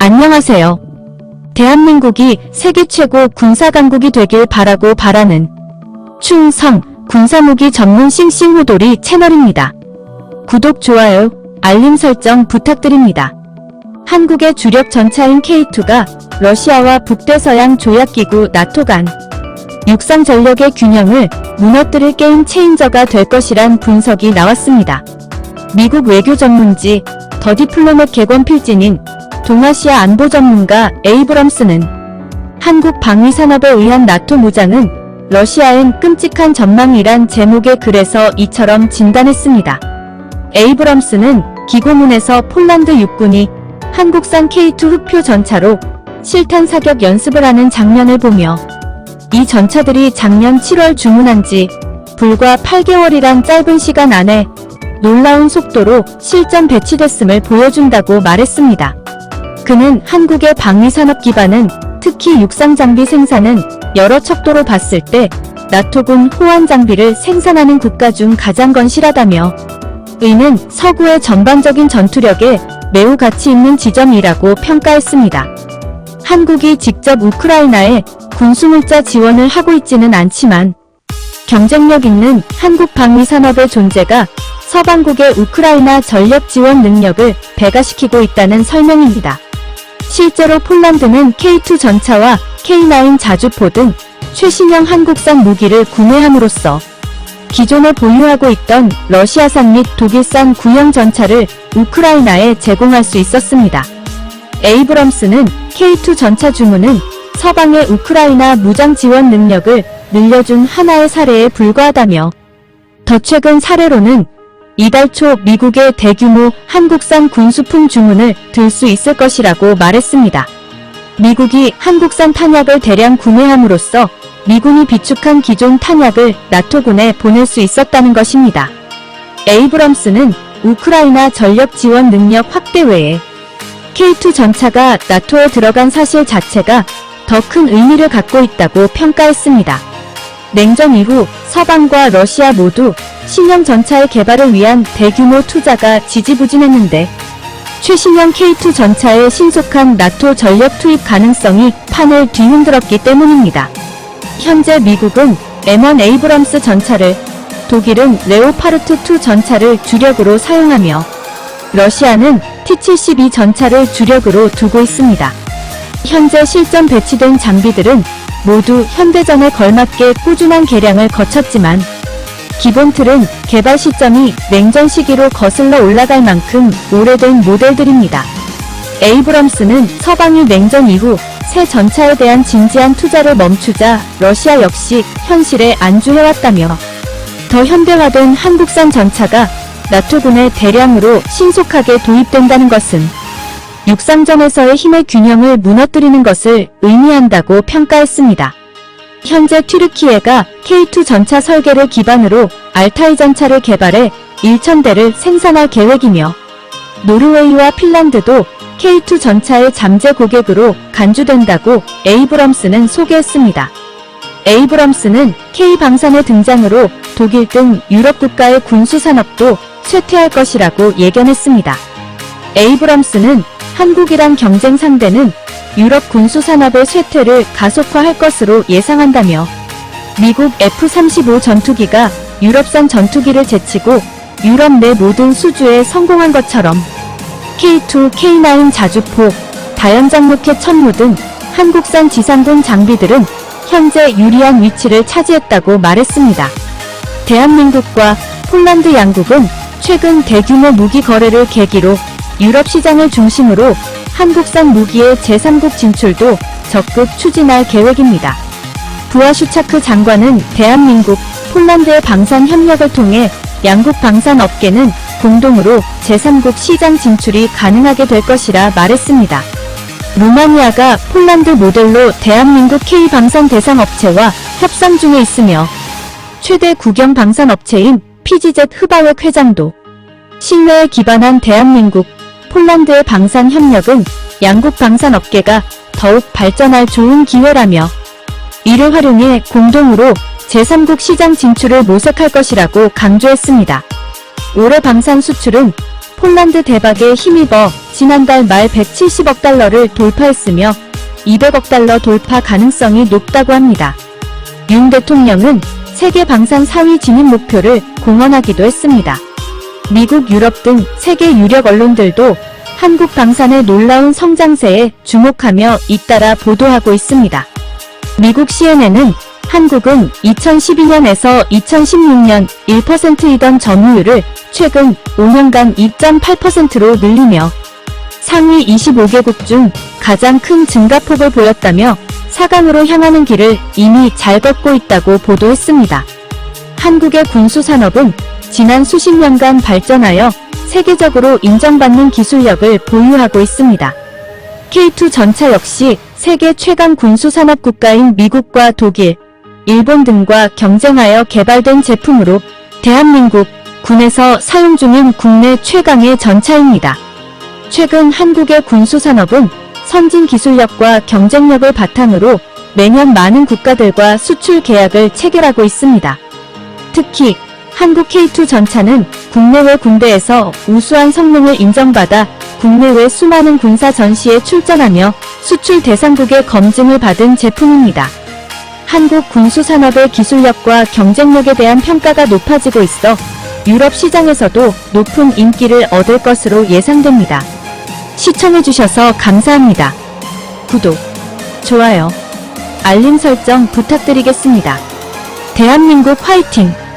안녕하세요. 대한민국이 세계 최고 군사강국이 되길 바라고 바라는 충성 군사무기 전문 싱싱호돌이 채널입니다. 구독, 좋아요, 알림 설정 부탁드립니다. 한국의 주력 전차인 K2가 러시아와 북대서양 조약기구 나토 간 육상 전력의 균형을 무너뜨릴 게임 체인저가 될 것이란 분석이 나왔습니다. 미국 외교 전문지 더 디플로맷 개관 필진인 동아시아 안보 전문가 에이브럼스는 한국 방위 산업에 의한 나토 무장은 러시아엔 끔찍한 전망이란 제목의 글에서 이처럼 진단했습니다. 에이브럼스는 기고문에서 폴란드 육군이 한국산 K2 흑표 전차로 실탄 사격 연습을 하는 장면을 보며 이 전차들이 작년 7월 주문한 지 불과 8개월이란 짧은 시간 안에 놀라운 속도로 실전 배치됐음을 보여준다고 말했습니다. 그는 한국의 방위산업 기반은 특히 육상 장비 생산은 여러 척도로 봤을 때 나토군 호환 장비를 생산하는 국가 중 가장 건실하다며 의는 서구의 전반적인 전투력에 매우 가치 있는 지점이라고 평가했습니다. 한국이 직접 우크라이나에 군수물자 지원을 하고 있지는 않지만 경쟁력 있는 한국 방위 산업의 존재가 서방국의 우크라이나 전력 지원 능력을 배가시키고 있다는 설명입니다. 실제로 폴란드는 K2 전차와 K9 자주포 등 최신형 한국산 무기를 구매함으로써 기존에 보유하고 있던 러시아산 및 독일산 구형 전차를 우크라이나에 제공할 수 있었습니다. 에이브럼스는 K2 전차 주문은 서방의 우크라이나 무장 지원 능력을 늘려준 하나의 사례에 불과하다며 더 최근 사례로는 이달 초 미국의 대규모 한국산 군수품 주문을 들 수 있을 것이라고 말했습니다. 미국이 한국산 탄약을 대량 구매함으로써 미군이 비축한 기존 탄약을 나토군에 보낼 수 있었다는 것입니다. 에이브럼스는 우크라이나 전력 지원 능력 확대 외에 K2 전차가 나토에 들어간 사실 자체가 더 큰 의미를 갖고 있다고 평가했습니다. 냉전 이후 서방과 러시아 모두 신형 전차의 개발을 위한 대규모 투자가 지지부진했는데 최신형 K2 전차의 신속한 나토 전력 투입 가능성이 판을 뒤흔들었기 때문입니다. 현재 미국은 M1 에이브럼스 전차를 독일은 레오파르트2 전차를 주력으로 사용하며 러시아는 T-72 전차를 주력으로 두고 있습니다. 현재 실전 배치된 장비들은 모두 현대전에 걸맞게 꾸준한 개량을 거쳤지만 기본 틀은 개발 시점이 냉전 시기로 거슬러 올라갈 만큼 오래된 모델들입니다. 에이브럼스는 서방이 냉전 이후 새 전차에 대한 진지한 투자를 멈추자 러시아 역시 현실에 안주해왔다며 더 현대화된 한국산 전차가 나토군에 대량으로 신속하게 도입된다는 것은 육상전에서의 힘의 균형을 무너뜨리는 것을 의미한다고 평가했습니다. 현재 튀르키예가 K2 전차 설계를 기반으로 알타이 전차를 개발해 1,000대를 생산할 계획이며 노르웨이와 핀란드도 K2 전차의 잠재 고객으로 간주된다고 에이브럼스는 소개했습니다. 에이브럼스는 K 방산의 등장으로 독일 등 유럽 국가의 군수 산업도 쇠퇴할 것이라고 예견했습니다. 에이브럼스는 한국이랑 경쟁 상대는 유럽 군수 산업의 쇠퇴를 가속화할 것으로 예상한다며 미국 F-35 전투기가 유럽산 전투기를 제치고 유럽 내 모든 수주에 성공한 것처럼 K2, K9 자주포, 다연장 로켓 천무 등 한국산 지상군 장비들은 현재 유리한 위치를 차지했다고 말했습니다. 대한민국과 폴란드 양국은 최근 대규모 무기 거래를 계기로 유럽 시장을 중심으로 한국산 무기의 제3국 진출도 적극 추진할 계획입니다. 부하슈차크 장관은 대한민국, 폴란드의 방산 협력을 통해 양국 방산 업계는 공동으로 제3국 시장 진출이 가능하게 될 것이라 말했습니다. 루마니아가 폴란드 모델로 대한민국 K 방산 대상 업체와 협상 중에 있으며 최대 국영 방산 업체인 PGZ 흡아획 회장도 신뢰에 기반한 대한민국, 폴란드의 방산 협력은 양국 방산 업계가 더욱 발전할 좋은 기회라며 이를 활용해 공동으로 제3국 시장 진출을 모색할 것이라고 강조했습니다. 올해 방산 수출은 폴란드 대박에 힘입어 지난달 말 170억 달러를 돌파했으며 200억 달러 돌파 가능성이 높다고 합니다. 윤 대통령은 세계 방산 4위 진입 목표를 공언하기도 했습니다. 미국, 유럽 등 세계 유력 언론들도 한국 방산의 놀라운 성장세에 주목하며 잇따라 보도하고 있습니다. 미국 CNN은 한국은 2012년에서 2016년 1%이던 점유율을 최근 5년간 2.8%로 늘리며 상위 25개국 중 가장 큰 증가폭을 보였다며 4강으로 향하는 길을 이미 잘 걷고 있다고 보도했습니다. 한국의 군수산업은 지난 수십 년간 발전하여 세계적으로 인정받는 기술력을 보유하고 있습니다. K2 전차 역시 세계 최강 군수 산업 국가인 미국과 독일, 일본 등과 경쟁하여 개발된 제품으로 대한민국 군에서 사용 중인 국내 최강의 전차입니다. 최근 한국의 군수산업은 선진 기술력과 경쟁력을 바탕으로 매년 많은 국가들과 수출 계약을 체결하고 있습니다. 특히 한국 K2 전차는 국내외 군대에서 우수한 성능을 인정받아 국내외 수많은 군사 전시에 출전하며 수출 대상국의 검증을 받은 제품입니다. 한국 군수산업의 기술력과 경쟁력에 대한 평가가 높아지고 있어 유럽 시장에서도 높은 인기를 얻을 것으로 예상됩니다. 시청해주셔서 감사합니다. 구독, 좋아요, 알림 설정 부탁드리겠습니다. 대한민국 화이팅!